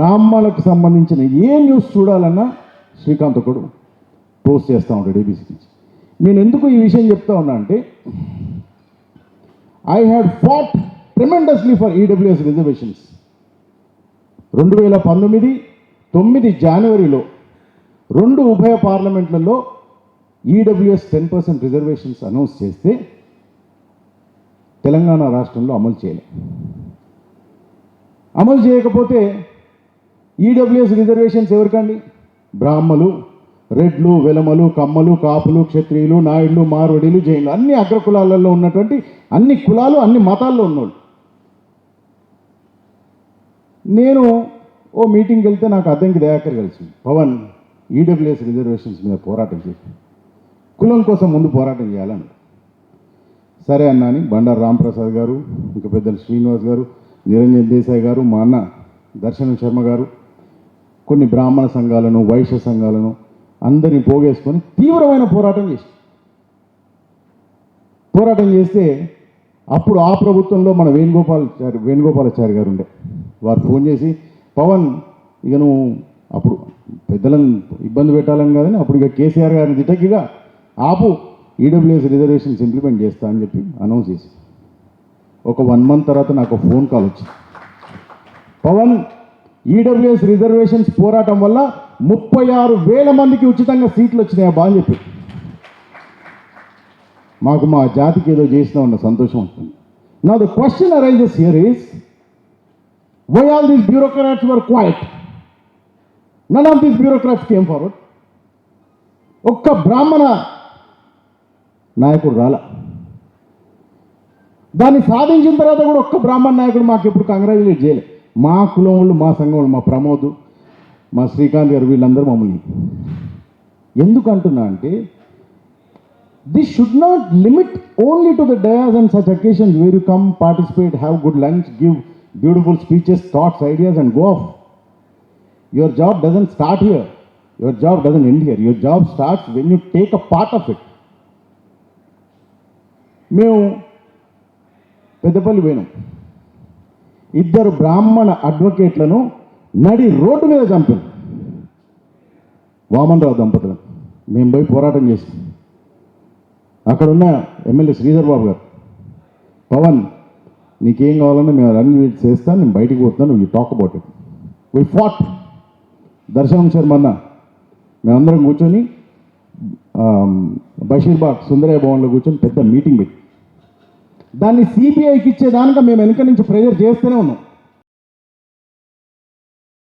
బ్రాహ్మణులకు సంబంధించిన ఏ న్యూస్ చూడాలన్నా శ్రీకాంత్ ఒకడు పోస్ట్ చేస్తూ ఉంటాడు ఏబీసీ నుంచి. నేను ఎందుకు ఈ విషయం చెప్తా ఉన్నా అంటే I had fought tremendously for EWS reservations రెండు వేల పంతొమ్మిది తొమ్మిది జనవరిలో రెండు ఉభయ పార్లమెంట్లలో EWS ten percent reservations announce చేస్తే తెలంగాణ రాష్ట్రంలో అమలు చేయలే. అమలు చేయకపోతే ఈడబ్ల్యూఎస్ రిజర్వేషన్స్ ఎవరికండి? బ్రాహ్మలు రెడ్లు వెలమలు కమ్మలు కాపులు క్షత్రియులు నాయుడులు మార్వడీలు జైన్లు అన్ని అగ్రకులాలలో ఉన్నటువంటి అన్ని కులాలు అన్ని మతాల్లో ఉన్నోళ్ళు. నేను ఓ మీటింగ్కి వెళ్తే నాకు అద్దంకి దయాకర్ కలిసింది. పవన్ ఈడబ్ల్యూఎస్ రిజర్వేషన్స్ మీద పోరాటం చేసి కులం కోసం ముందు పోరాటం చేయాలని. సరే అన్నా అని బండారు రాంప్రసాద్ గారు ఇంకా పెద్దలు శ్రీనివాస్ గారు నిరంజన్ దేశాయ్ గారు మా అన్న దర్శనం శర్మ గారు కొన్ని బ్రాహ్మణ సంఘాలను వైశ్య సంఘాలను అందరినీ పోగేసుకొని తీవ్రమైన పోరాటం చేసి పోరాటం చేస్తే అప్పుడు ఆ ప్రభుత్వంలో మన వేణుగోపాలచారి వేణుగోపాలాచారి గారు ఉండే. వారు ఫోన్ చేసి పవన్ ఇక నువ్వు అప్పుడు పెద్దలను ఇబ్బంది పెట్టాలని కాదని అప్పుడు ఇక కేసీఆర్ గారిని దిటకిగా ఆపు ఈడబ్ల్యూఎస్ రిజర్వేషన్స్ ఇంప్లిమెంట్ చేస్తా అని చెప్పి అనౌన్స్ చేసి ఒక వన్ మంత్ తర్వాత నాకు ఫోన్ కాల్ వచ్చింది. పవన్ ఈడబ్ల్యూఎస్ రిజర్వేషన్స్ పోరాటం వల్ల ముప్పై ఆరు వేల మందికి ఉచితంగా సీట్లు వచ్చినాయి బా అని చెప్పి. మాకు మా జాతికి ఏదో చేసినా ఉన్న సంతోషం ఉంటుంది. నా the question arises here is why all these bureaucrats were quite none of these bureaucrats came forward ఒక్క బ్రాహ్మణ నాయకుడు రాల. దాన్ని సాధించిన తర్వాత కూడా ఒక్క బ్రాహ్మణ నాయకుడు మాకు ఎప్పుడు కంగ్రాచులేట్ చేయలేదు మా కులం వాళ్ళు మా సంఘం వాళ్ళు మా ప్రమోద్ మా శ్రీకాంత్ గారు వీళ్ళందరూ మమ్మల్ని. ఎందుకు అంటున్నా అంటే this should not limit only to the dais and such occasions where you come participate have good lunch give beautiful speeches thoughts ideas and go off your job doesn't start here your job doesn't end here your job starts when you take a part of it మేము పెద్దపల్లి పోయినాం. ఇద్దరు బ్రాహ్మణ అడ్వకేట్లను నడి road మీద చంపాం వామన్రావు దంపతులను మేము పోయి పోరాటం చేసాం అక్కడ ఉన్న ఎమ్మెల్యే శ్రీధర్ బాబు గారు పవన్ నీకేం కావాలన్నా మేము రన్ చేస్తాను నేను బయటికి పోతున్నాను you talk about it we fought Darshanam Sharma అన్న మేమందరం కూర్చొని బషీర్బాగ్ సుందరయ్య భవన్లో కూర్చొని పెద్ద మీటింగ్ పెట్టి దాన్ని సిబిఐకి ఇచ్చేదానిక మేము వెనక నుంచి ప్రెజర్ చేస్తూనే ఉన్నాం.